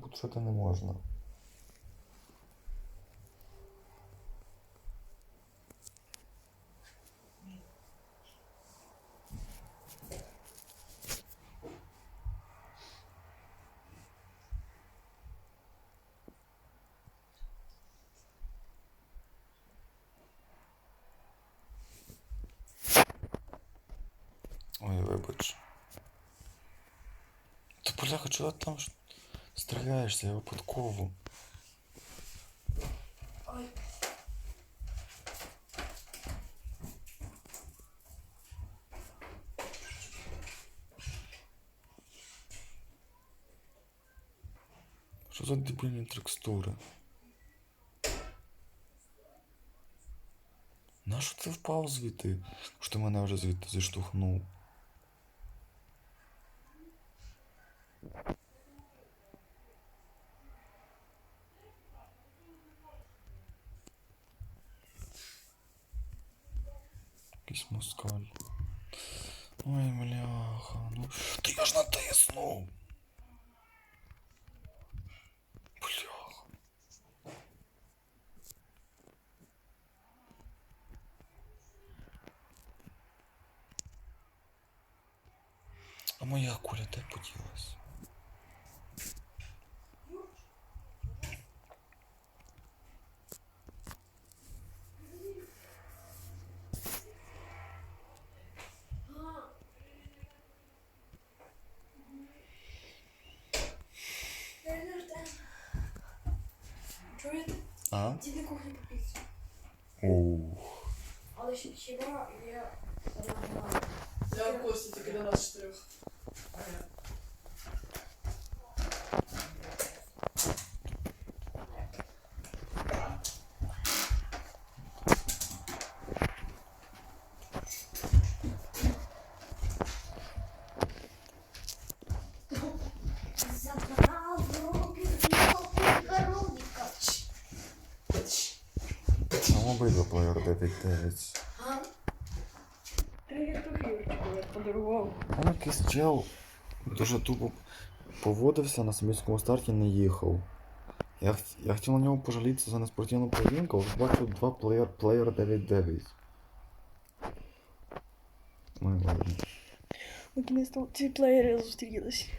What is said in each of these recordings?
потушити не можна. Ой, вибач. Та бляха, чого там стріляєшся, випадково. Що за дебільні текстури? Нащо ти впав звідти? Що ти мене вже звідти зіштовхнув? Якийсь москаль. Ой, бляха, ну. Та я ж натиснув! Ще хіба я... Я в гості тільки до нас коровіка. Обидва плеєр 9-9. А? Та я тобі я подарував. Там якийсь чел дуже тупо поводився на самійському старті не їхав. Я, я хотів на нього пожалітися за неспортивну поведінку, але бачу два плеєр, плеєр 9-9. Ну і ладно. Наконец-то плеєри зустрілись.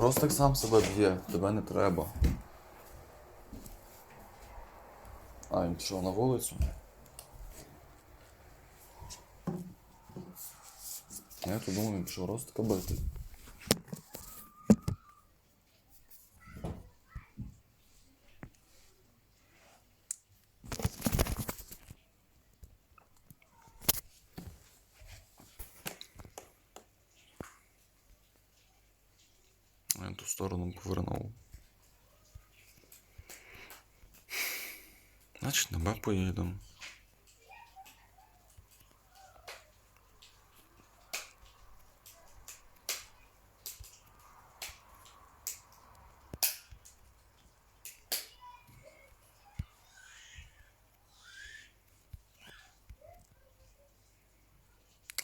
Ростик сам себе б'є, тебе не треба. А, він пішов на вулицю. Я тут думав, він пішов Ростика бити. Я ту сторону повернув. Значить, на Б поїдемо.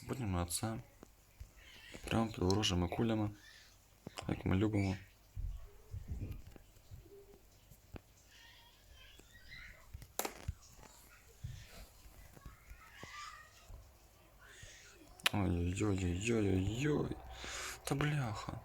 Потім на це. Прямо під ворожими кулями, як ми любимо. Ой-ой-ой-ой-ой-ой. Та бляха.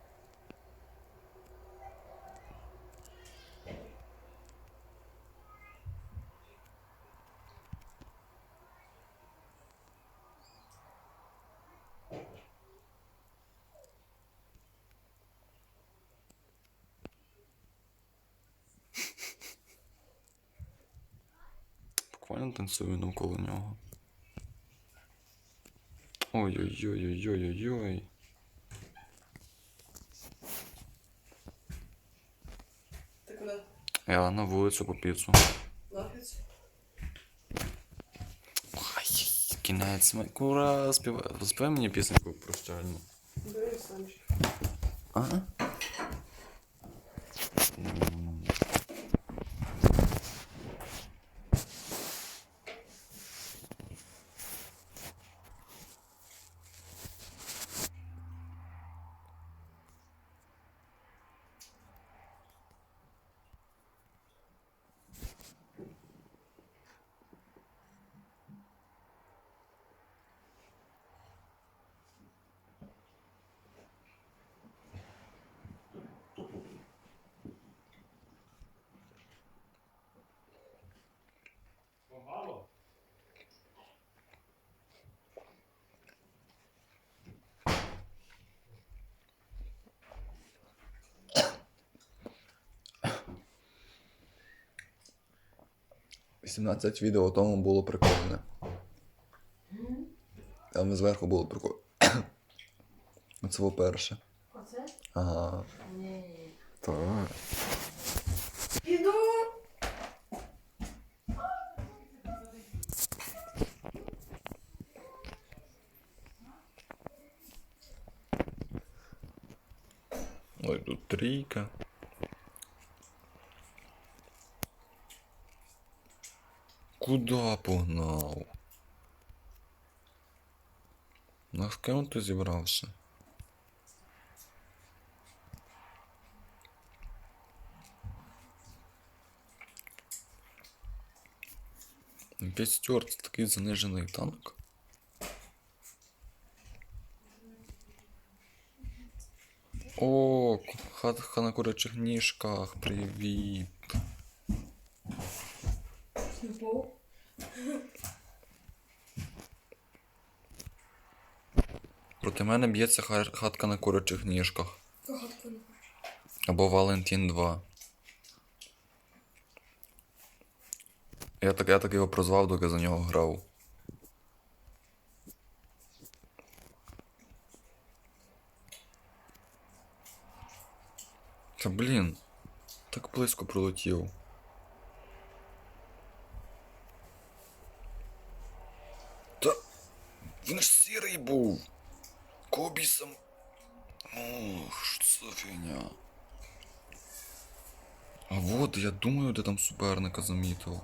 буквально танцюю навколо нього. Ой-ой-ой-ой-ой-ой-ой. Ти куди? Я на вулицю по піцу. Лапіць? Ай, кінець Ура, співай. Співай мені пісеньку прощальну. Бери сам. Ага. 18 відео тому було прикольне. Там зверху було прикольне. Це по-перше. Оце? Ага. Ні. Так. Піду. Ой, тут трійка. Куда погнав? На ти зібрався? Якийсь стюарт, такий занижений танк. О, хатка на курячих ніжках, привіт. Снупов. Проти мене б'ється хатка на курячих ніжках. Або Валентин 2. Я так, я так його прозвав, доки за нього грав. Та блін, так близько пролетів. Та він ж сірий був. Кобісом. Ох, що це фігня. А вот, я думаю, де там суперника замітив.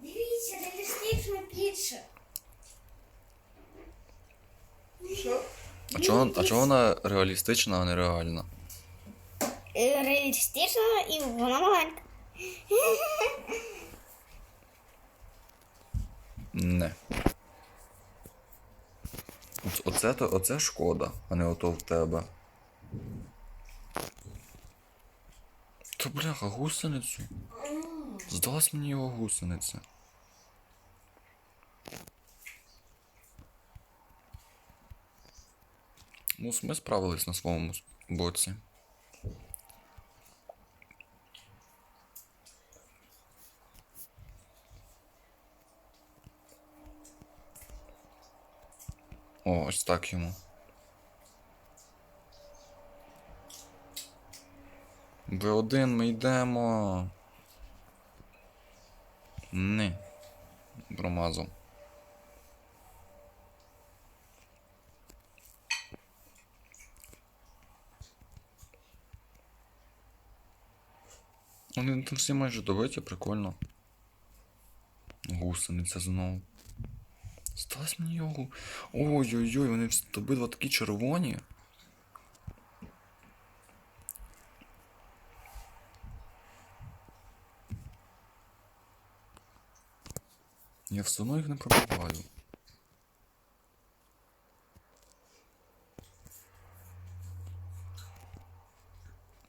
Дивіться, реалістично більше. Що? А чого, а чого вона реалістична, а не реальна? Реалістично і вона маленька. Не. Оце, то, оце шкода, а не ото в тебе. Та бляха, гусеницю. Здалась мені його гусениця. Ну, ми справились на своєму боці. О, ось так йому. В1 ми йдемо. Не. Промазав. Вони там всі майже добиті, прикольно. Гусениця знову. Сталось мені його. Ой-ой-ой, вони обидва такі червоні. Я все одно їх не пробиваю.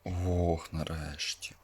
Ох, нарешті.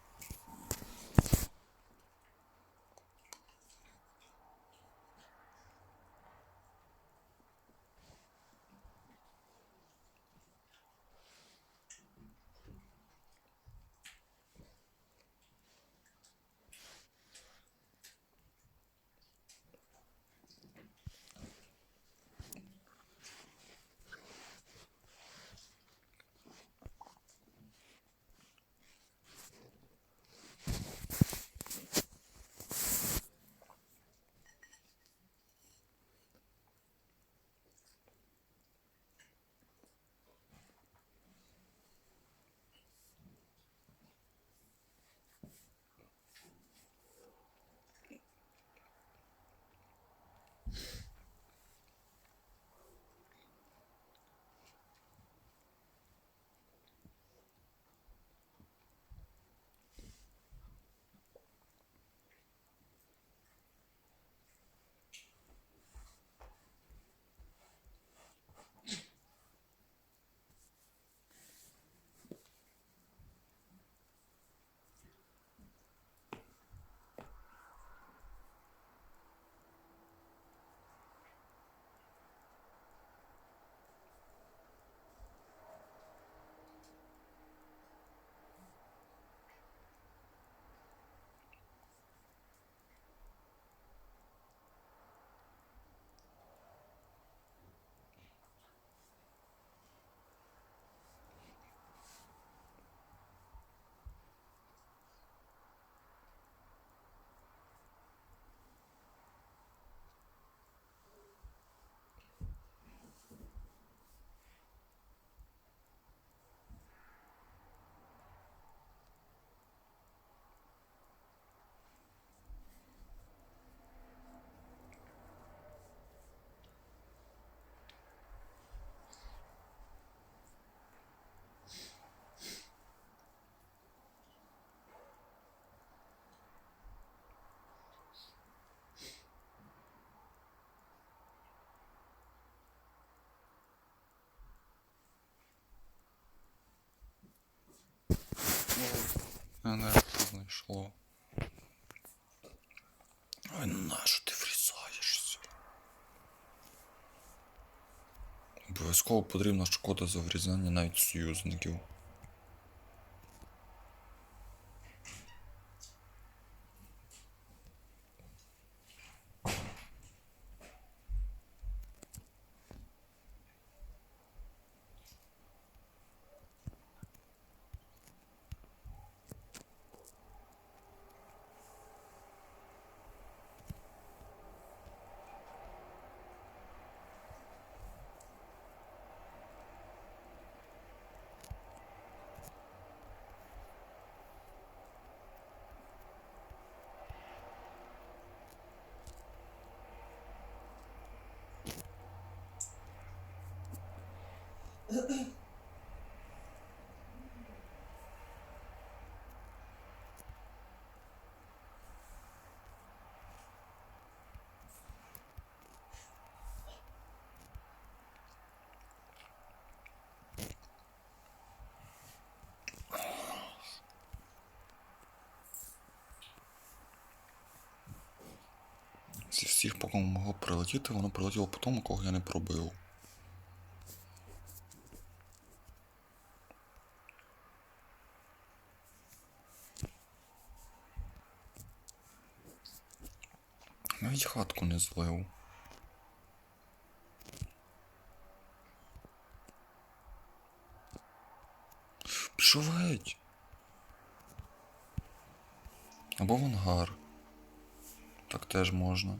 Енергію знайшло. Ой, нащо ти врізаєшся? Обов'язково потрібна шкода за врізання навіть союзників. Зі всіх, по кому могло прилетіти, воно прилетіло по тому, кого я не пробив. Навіть хатку не злив. Пішов геть. Або в ангар. Так теж можна.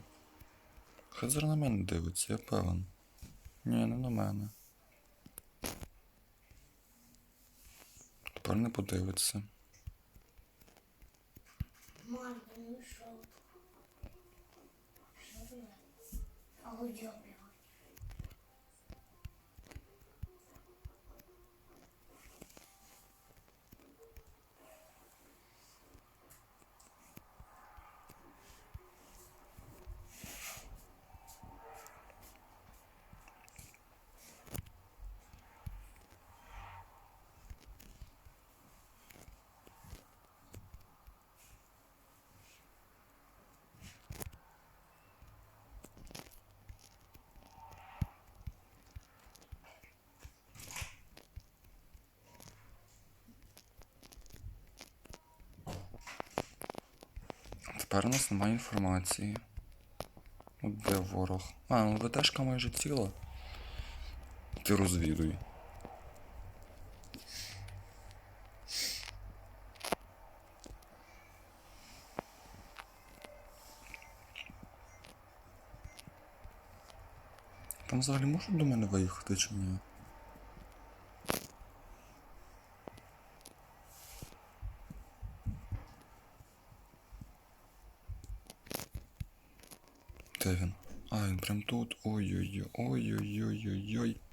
Хазар на мене дивиться, я певен. Ні, не на мене. Тепер не подивиться. Мам, ну що? Що ви? А Тепер у нас немає інформації. От де ворог? А, ну ВТшка майже ціла. Ти розвідуй. Там взагалі можуть до мене виїхати чи ні? Де він? А, він прям тут. Ой-ой-ой,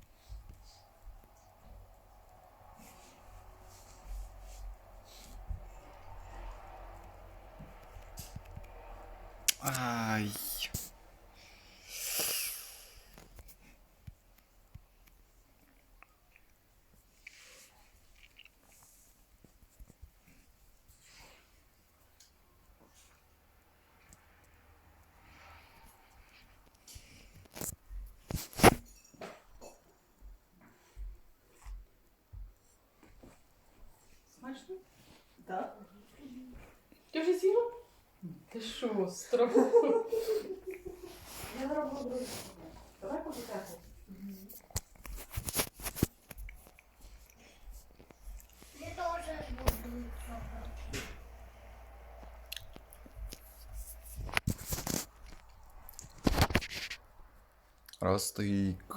Так. Ти вже з'їла? Ти що, страх? Я зараз буду другу. Давай почекати. Я теж буду. Ростик.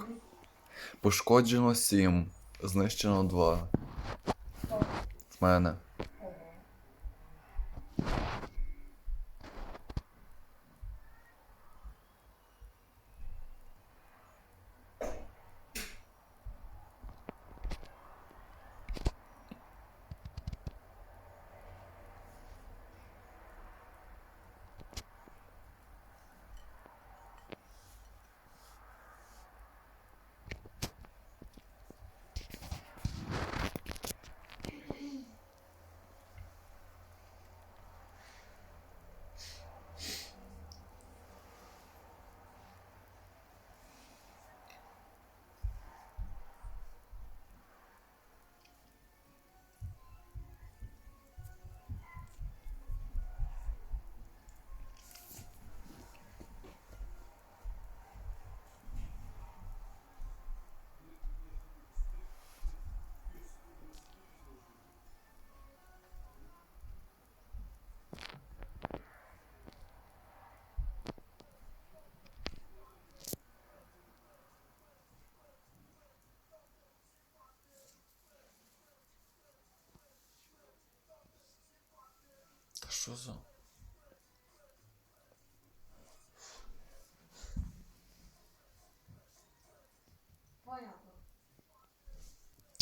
Пошкоджено 7. Знищено 2. В мене. Що за?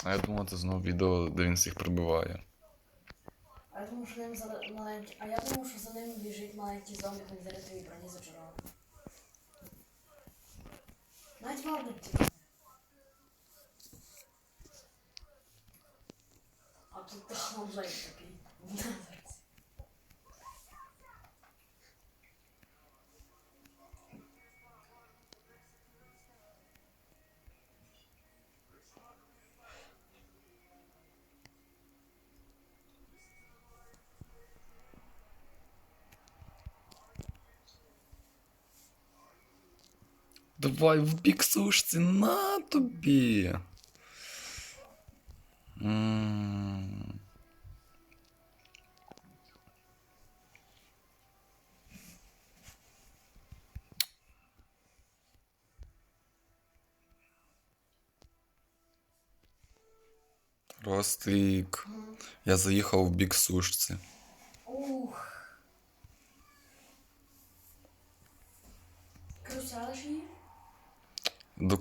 А я думав, це знову відео, де він всіх прибиває. А я думав, що ним за маленький. А я думав, що за ним біжить маленький зомбі, він зараз твої броні зачарував. Навіть тільки. А тут технологій такий. Давай в бік сушці, на тобі. М. Ростик. Я заїхав в бік сушці.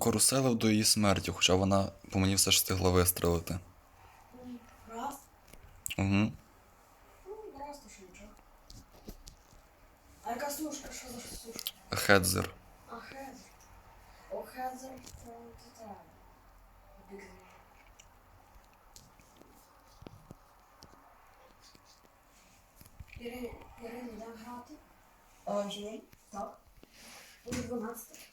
Докоруселив до її смерті, хоча вона по мені все ж встигла вистрелити. Раз. Угу. Ну, раз то що нічого. А яка сушка? Що за сушка? Хедзер. А Хезер. О, Хезер, це Ірина, йдемо грати? А вже? Так. Буде 12.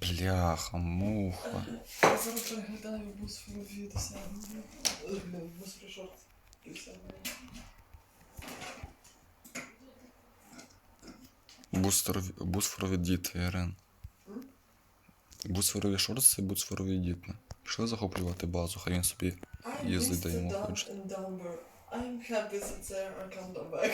Бляха, муха. Я зараз переглядаю бусфорові досягнення. Бусфорі шорт. Досягнення. Бустерові, бусфорові діти, Ірин. М? Бусфорові шорти, бусфорові діти. Пішли захоплювати базу, хай він собі. Їздить, де йому dumber. I'm happy that there I come back.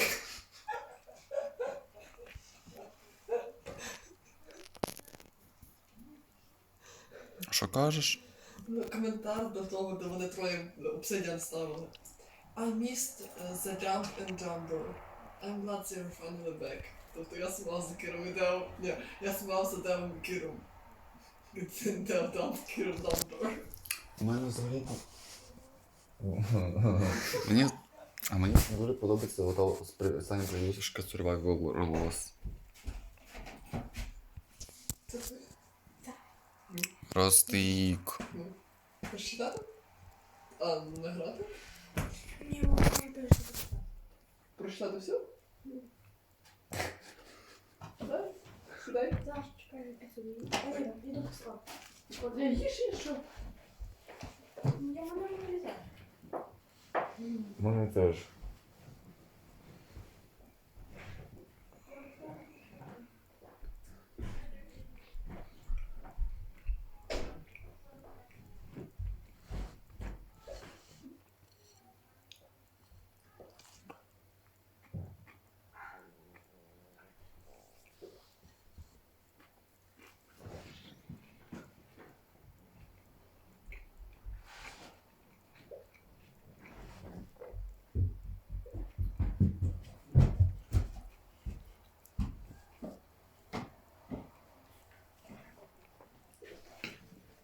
Що кажеш? Ну, коментар до того, де вони троє обсидіан ставили. I missed uh, the jump and jumper. I'm glad they're finally back. Тобто я смав за Кіром і Дев... Ні, я смав за Девом і Кіром. Дев там, Кіром дампер. У мене взагалі Мені. А мені дуже подобається ота остання привісушка Survival Rules. Це ти? Ростик. Ну, хочеш читати? А, не грати? Ні, можна більше. Прочитати все? Дай, сідай. Зараз чекай, я підсуду. А я йду по склад. Я їж і що? Я не взяти. У мене теж.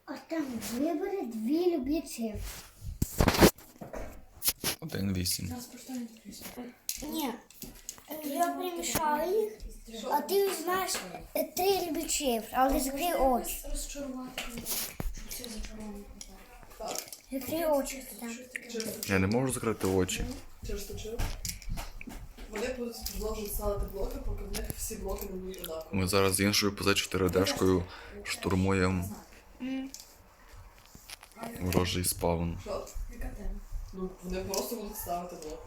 Артем, вибери дві любі цифри. Один вісім. Ні. Я примішаю їх, а ти візьмеш е, три любі цифри, але закрий очі. Закрий очі. Я не можу закрити очі. Вони будуть продовжувати ставити блоки, поки в них всі блоки не будуть однакові. Ми зараз з іншою поза 4D-шкою штурмуємо ворожий спаун. Що? Яка тема? Ну, вони просто будуть ставити блоки.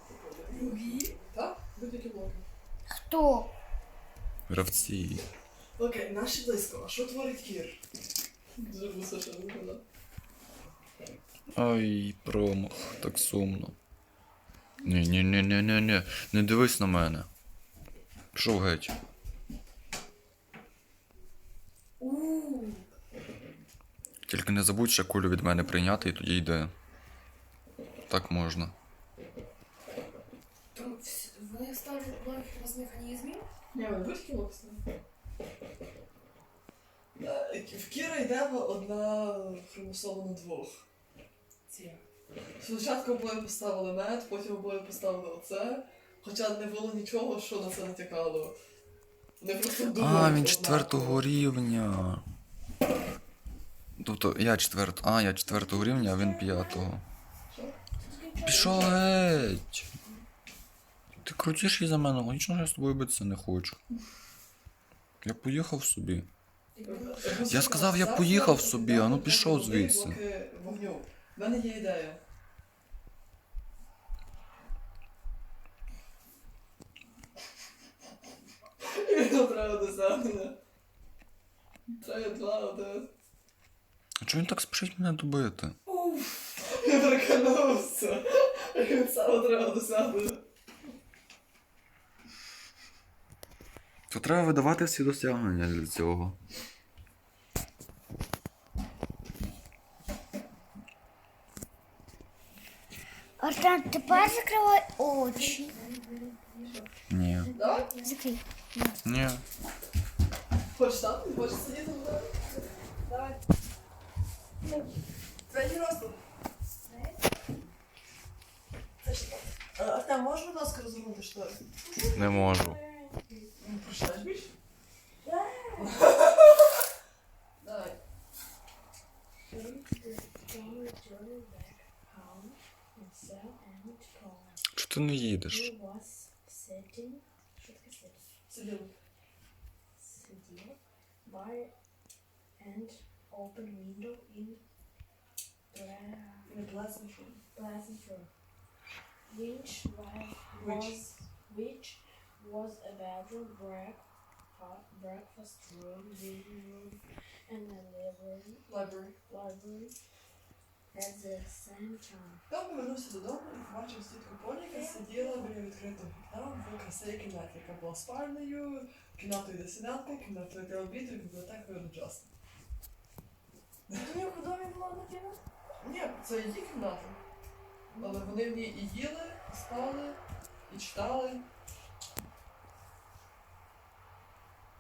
Другі. Так? Будь-які блоки. Хто? Гравці. Окей, наші близько. А що творить кір? Дуже буса ще. Ай, промах, так сумно. Ні, ні, ні, ні, ні, ні. Не дивись на мене. Пішов геть. Тільки не забудь ще кулю від мене прийняти і тоді йде. Так можна. Там вони ставлять нових різних механізмів. Ні, ви будь-які. Е, В Кіра йде одна хромосома на двох. Ці. Спочатку обоє поставили мед, потім обоє поставили оце. Хоча не було нічого, що на це натякало. Вони просто думали. А, він четвертого рівня. Тобто я четвертого. А, я четвертого рівня, а він п'ятого. Пішов геть. Ти крутіший за мене, що я з тобою битися не хочу. Я поїхав собі. Я сказав, я поїхав собі, а ну пішов звідси. В мене є ідея. Треба досягнення. Треба два, один. А чого він так спішить мене добити? Я переконався. Він саме треба досягнення. То треба видавати всі досягнення для цього. Артем, тепер закривай очі. Ні. Давай. Закрий. Ні. Хочеш там? Хочеш сидіти? Давай. Третій? Е, Артем, можеш, будь ласка, розвернути штори? Не можу. Ну, більше? Давай. Чого ти не їдеш? Сидів by and open window in Bra- Не плесен, що? pleasant room, which wa- Which? was which was a bedroom, breakfast, breakfast room, living room, and a library, Library. library at the same time. Там повернувся додому і побачив стітку Полі, яка сиділа біля відкритого вікна в красивій кімнаті, яка була спальною, кімнатою для сідянки, кімнатою для обіду і бібліотекою одночасно. Ти не в домі була напевно? Ні, це її кімната. Але вони в ній і їли, і спали, і читали.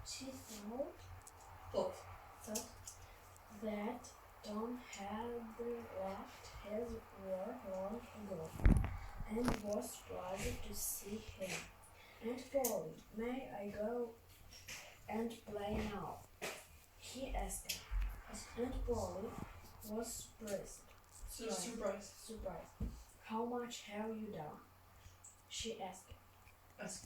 She thought Тот. thought that Tom had left his work long ago and was glad to see him. Aunt Polly, may I go and play now? He asked. Aunt Polly was surprised. Surprise. Surprised. How much have you done? She asked. Asked.